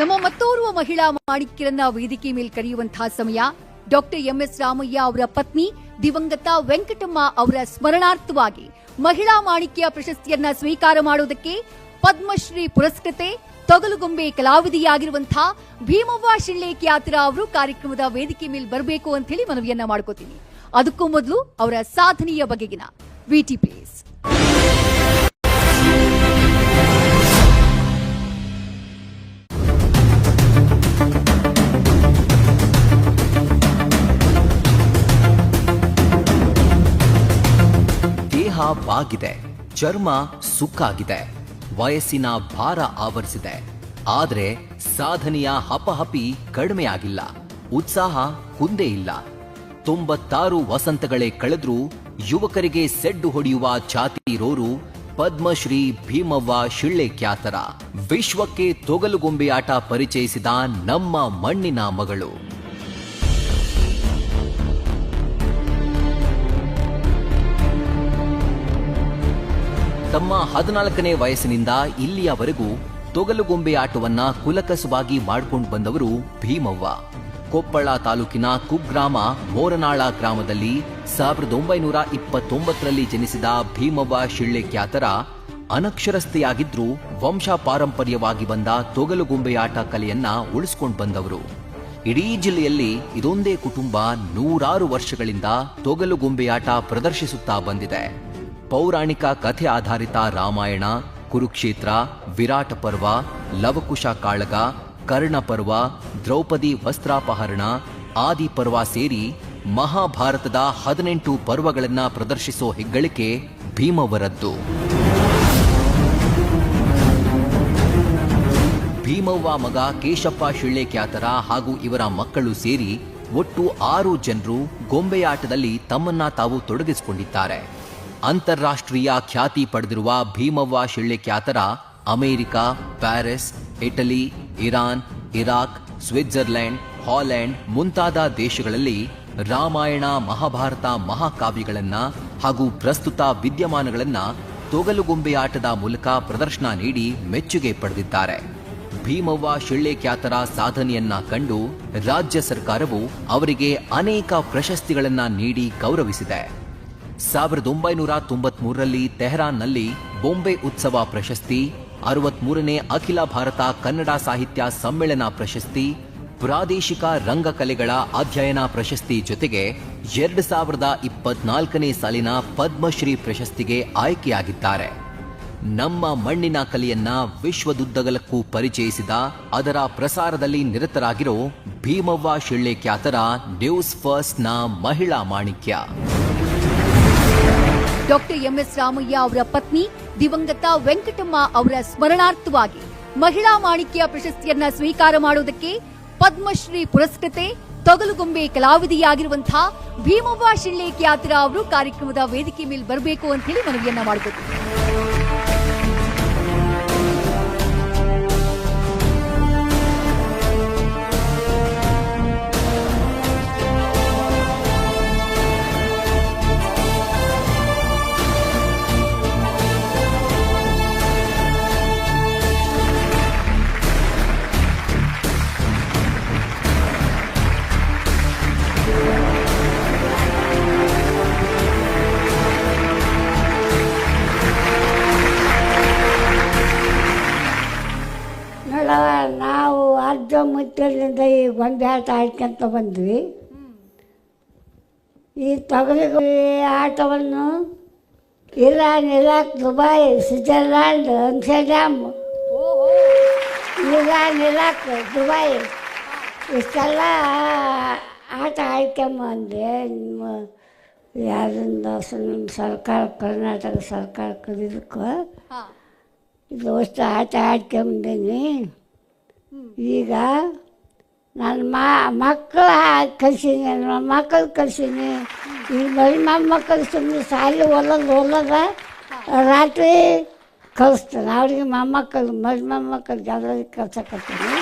ನಮ್ಮ ಮತ್ತೋರ್ವ ಮಹಿಳಾ ಮಾಣಿಕ್ಯರನ್ನ ವೇದಿಕೆ ಮೇಲೆ ಕರೆಯುವಂತಹ ಸಮಯ. ಡಾಕ್ಟರ್ ಎಂ ಎಸ್ ರಾಮಯ್ಯ ಅವರ ಪತ್ನಿ ದಿವಂಗತ ವೆಂಕಟಮ್ಮ ಅವರ ಸ್ಮರಣಾರ್ಥವಾಗಿ ಮಹಿಳಾ ಮಾಣಿಕ್ಯ ಪ್ರಶಸ್ತಿಯನ್ನ ಸ್ವೀಕಾರ ಮಾಡುವುದಕ್ಕೆ ಪದ್ಮಶ್ರೀ ಪುರಸ್ಕೃತೆ, ತೊಗಲುಗೊಂಬೆ ಕಲಾವಿದೆಯಾಗಿರುವಂತಹ ಭೀಮವ್ವ ಶಿಳ್ಳೆ ಖ್ಯಾತರ ಅವರು ಕಾರ್ಯಕ್ರಮದ ವೇದಿಕೆ ಮೇಲೆ ಬರಬೇಕು ಅಂತ ಹೇಳಿ ಮನವಿಯನ್ನ ಮಾಡ್ಕೋತೀನಿ. ಅದಕ್ಕೂ ಮೊದಲು ಅವರ ಸಾಧನೆಯ ಬಗೆಗಿನ ವಿಟಿ ಪ್ಲೇಸ್ ಬಾಗಿದೆ ಚರ್ಮ ಸುಕ್ಕಾಗಿದೆ. ವಯಸ್ಸಿನ ಭಾರ ಆವರಿಸಿದೆ. ಆದರೆ ಸಾಧನೆಯ ಹಪಹಪಿ ಕಡಿಮೆಯಾಗಿಲ್ಲ. ಉತ್ಸಾಹ ಕುಂದೇ ಇಲ್ಲ. ತೊಂಬತ್ತಾರು ವಸಂತಗಳೇ ಕಳೆದ್ರೂ ಯುವಕರಿಗೆ ಸೆಡ್ಡು ಹೊಡೆಯುವ ಛಾತಿ ಇರೋರು ಪದ್ಮಶ್ರೀ ಭೀಮವ್ವ ಶಿಳ್ಳೆ ಖ್ಯಾತರ. ವಿಶ್ವಕ್ಕೆ ತೊಗಲುಗೊಂಬೆಯಾಟ ಪರಿಚಯಿಸಿದ ನಮ್ಮ ಮಣ್ಣಿನ ಮಗಳು. ತಮ್ಮ ಹದಿನಾಲ್ಕನೇ ವಯಸ್ಸಿನಿಂದ ಇಲ್ಲಿಯವರೆಗೂ ತೊಗಲುಗೊಂಬೆ ಆಟವನ್ನ ಕುಲಕಸುವಾಗಿ ಮಾಡ್ಕೊಂಡು ಬಂದವರು ಭೀಮವ್ವ. ಕೊಪ್ಪಳ ತಾಲೂಕಿನ ಕುಗ್ರಾಮ ಮೋರನಾಳ ಗ್ರಾಮದಲ್ಲಿ ಸಾವಿರದ ಒಂಬೈನೂರ ಇಪ್ಪತ್ತೊಂಬತ್ತರಲ್ಲಿ ಜನಿಸಿದ ಭೀಮವ್ವ ಶಿಳ್ಳೆ ಖ್ಯಾತರ ಅನಕ್ಷರಸ್ಥೆಯಾಗಿದ್ರೂ ವಂಶ ಪಾರಂಪರ್ಯವಾಗಿ ಬಂದ ತೊಗಲುಗೊಂಬೆ ಆಟ ಕಲೆಯನ್ನ ಉಳಿಸ್ಕೊಂಡು ಬಂದವರು. ಇಡೀ ಜಿಲ್ಲೆಯಲ್ಲಿ ಇದೊಂದೇ ಕುಟುಂಬ ನೂರಾರು ವರ್ಷಗಳಿಂದ ತೊಗಲುಗೊಂಬೆಯಾಟ ಪ್ರದರ್ಶಿಸುತ್ತಾ ಬಂದಿದೆ. ಪೌರಾಣಿಕ ಕಥೆ ಆಧಾರಿತ ರಾಮಾಯಣ, ಕುರುಕ್ಷೇತ್ರ, ವಿರಾಟ ಪರ್ವ, ಲವಕುಶ ಕಾಳಗ, ಕರ್ಣ ಪರ್ವ, ದ್ರೌಪದಿ ವಸ್ತ್ರಾಪಹರಣ ಆದಿ ಪರ್ವ ಸೇರಿ ಮಹಾಭಾರತದ ಹದಿನೆಂಟು ಪರ್ವಗಳನ್ನ ಪ್ರದರ್ಶಿಸೋ ಹೆಗ್ಗಳಿಕೆ ಭೀಮವರದ್ದು. ಭೀಮವ್ವ ಮಗ ಕೇಶಪ್ಪ ಶಿಳ್ಳೆ ಖ್ಯಾತರ ಹಾಗೂ ಇವರ ಮಕ್ಕಳು ಸೇರಿ ಒಟ್ಟು ಆರು ಜನರು ಗೊಂಬೆಯಾಟದಲ್ಲಿ ತಮ್ಮನ್ನ ತಾವು ತೊಡಗಿಸಿಕೊಂಡಿದ್ದಾರೆ. ಅಂತಾರಾಷ್ಟ್ರೀಯ ಖ್ಯಾತಿ ಪಡೆದಿರುವ Bhimavva ಶಿಳ್ಳೆ ಖ್ಯಾತರ America, Paris, Italy, Iran, Iraq, Switzerland, Holland ಮುಂತಾದ ದೇಶಗಳಲ್ಲಿ ರಾಮಾಯಣ, ಮಹಾಭಾರತ ಮಹಾಕಾವ್ಯಗಳನ್ನು ಹಾಗೂ ಪ್ರಸ್ತುತ ವಿದ್ಯಮಾನಗಳನ್ನ ತೊಗಲುಗೊಂಬೆಯಾಟದ ಮೂಲಕ ಪ್ರದರ್ಶನ ನೀಡಿ ಮೆಚ್ಚುಗೆ ಪಡೆದಿದ್ದಾರೆ. ಭೀಮವ್ವ ಶಿಳ್ಳೆ ಖ್ಯಾತರ ಸಾಧನೆಯನ್ನ ಕಂಡು ರಾಜ್ಯ ಸರ್ಕಾರವು ಅವರಿಗೆ ಅನೇಕ ಪ್ರಶಸ್ತಿಗಳನ್ನ ನೀಡಿ ಗೌರವಿಸಿದೆ. ಸಾವಿರದ ಒಂಬೈನೂರ ತೊಂಬತ್ಮೂರರಲ್ಲಿ ತೆಹರಾನ್ನಲ್ಲಿ ಬೊಂಬೆ ಉತ್ಸವ ಪ್ರಶಸ್ತಿ, ಅರವತ್ಮೂರನೇ ಅಖಿಲ ಭಾರತ ಕನ್ನಡ ಸಾಹಿತ್ಯ ಸಮ್ಮೇಳನ ಪ್ರಶಸ್ತಿ, ಪ್ರಾದೇಶಿಕ ರಂಗಕಲೆಗಳ ಅಧ್ಯಯನ ಪ್ರಶಸ್ತಿ ಜೊತೆಗೆ ಎರಡು ಸಾವಿರದ ಇಪ್ಪತ್ನಾಲ್ಕನೇ ಸಾಲಿನ ಪದ್ಮಶ್ರೀ ಪ್ರಶಸ್ತಿಗೆ ಆಯ್ಕೆಯಾಗಿದ್ದಾರೆ. ನಮ್ಮ ಮಣ್ಣಿನ ಕಲೆಯನ್ನ ವಿಶ್ವದುದ್ದಗಲಕ್ಕೂ ಪರಿಚಯಿಸಿದ ಅದರ ಪ್ರಸಾರದಲ್ಲಿ ನಿರತರಾಗಿರೋ ಭೀಮವ್ವ ಶಿಳ್ಳೆ ಖ್ಯಾತರ ನ್ಯೂಸ್ ಫಸ್ಟ್ನ ಮಹಿಳಾ ಮಾಣಿಕ್ಯ. ಡಾಕ್ಟರ್ ಎಂಎಸ್ ರಾಮಯ್ಯ ಅವರ ಪತ್ನಿ ದಿವಂಗತ ವೆಂಕಟಮ್ಮ ಅವರ ಸ್ಮರಣಾರ್ಥವಾಗಿ ಮಹಿಳಾ ಮಾಣಿಕ್ಯ ಪ್ರಶಸ್ತಿಯನ್ನ ಸ್ವೀಕಾರ ಮಾಡುವುದಕ್ಕೆ ಪದ್ಮಶ್ರೀ ಪುರಸ್ಕೃತೆ, ತೊಗಲುಗೊಂಬೆ ಕಲಾವಿದೆಯಾಗಿರುವಂತಹ ಭೀಮವ್ವ ಶಿಳ್ಳೆ ಖ್ಯಾತರ ಅವರು ಕಾರ್ಯಕ್ರಮದ ವೇದಿಕೆ ಮೇಲೆ ಬರಬೇಕು ಅಂತ ಹೇಳಿ ಮನವಿಯನ್ನ ಮಾಡಿಕೊಟ್ಟಿದ್ದಾರೆ ಮುತ್ತಲಿಂದ ಈ ಗೊಂಬೆ ಆಟ ಆಡ್ಕೊಂತ ಬಂದ್ವಿ. ಈ ತೊಗರಿ ಆಟವನ್ನು Iran Iraq Dubai Switzerland Amsterdam. Iran Iraq Dubai ಇಷ್ಟೆಲ್ಲ ಆಟ ಆಡ್ಕೊಂಬಂದೆ ನಿಮ್ಮ ಯಾರಿಂದ ನಮ್ಮ ಸರ್ಕಾರ ಕರ್ನಾಟಕ ಸರ್ಕಾರ ಕರೀದಕ್ಕೆ ಇದು ಅಷ್ಟು ಆಟ ಆಡ್ಕೊಂಬಂದೀನಿ. ಈಗ ನನ್ನ ಮಾ, ಮಕ್ಕಳು ಕಲ್ಸೀನಿ, ನನ್ನ ಮಕ್ಕಳು ಕಲ್ಸೀನಿ. ಈ ಮರಿ ಮೊಮ್ಮಕ್ಕಳು ಸುಮ್ಮನೆ ಸಾಲಿ ಹೊಲದ ಹೊಲದ ರಾತ್ರಿ ಕಲಿಸ್ತಾನೆ ಅವ್ರಿಗೆ ಮೊಮ್ಮಕ್ಕಳು, ಮರಿ ಮೊಮ್ಮಕ್ಕಳಿಗೆ ಎಲ್ಲರಿಗೆ ಕಲ್ಸಕತ್ತೀನಿ.